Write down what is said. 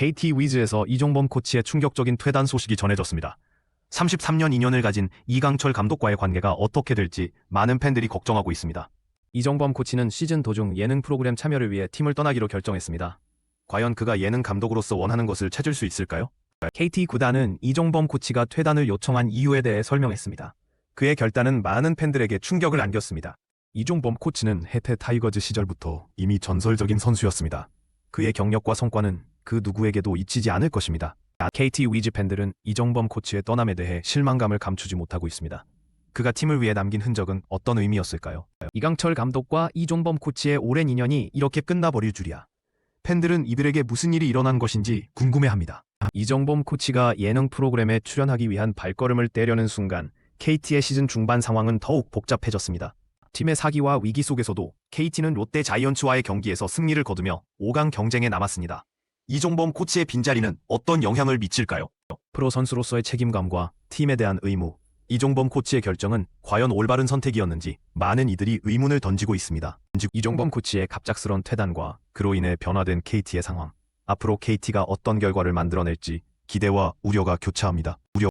KT 위즈에서 이종범 코치의 충격적인 퇴단 소식이 전해졌습니다. 33년 2년을 가진 이강철 감독과의 관계가 어떻게 될지 많은 팬들이 걱정하고 있습니다. 이종범 코치는 시즌 도중 예능 프로그램 참여를 위해 팀을 떠나기로 결정했습니다. 과연 그가 예능 감독으로서 원하는 것을 찾을 수 있을까요? KT 구단은 이종범 코치가 퇴단을 요청한 이유에 대해 설명했습니다. 그의 결단은 많은 팬들에게 충격을 안겼습니다. 이종범 코치는 해태 타이거즈 시절부터 이미 전설적인 선수였습니다. 그의 경력과 성과는 그 누구에게도 잊히지 않을 것입니다. KT 위즈 팬들은 이종범 코치의 떠남에 대해 실망감을 감추지 못하고 있습니다. 그가 팀을 위해 남긴 흔적은 어떤 의미였을까요? 이강철 감독과 이종범 코치의 오랜 인연이 이렇게 끝나버릴 줄이야. 팬들은 이들에게 무슨 일이 일어난 것인지 궁금해합니다. 이종범 코치가 예능 프로그램에 출연하기 위한 발걸음을 떼려는 순간 KT의 시즌 중반 상황은 더욱 복잡해졌습니다. 팀의 사기와 위기 속에서도 KT는 롯데 자이언츠와의 경기에서 승리를 거두며 5강 경쟁에 남았습니다. 이종범 코치의 빈자리는 어떤 영향을 미칠까요? 프로 선수로서의 책임감과 팀에 대한 의무, 이종범 코치의 결정은 과연 올바른 선택이었는지 많은 이들이 의문을 던지고 있습니다. 이종범 코치의 갑작스런 퇴단과 그로 인해 변화된 KT의 상황, 앞으로 KT가 어떤 결과를 만들어낼지 기대와 우려가 교차합니다. 우려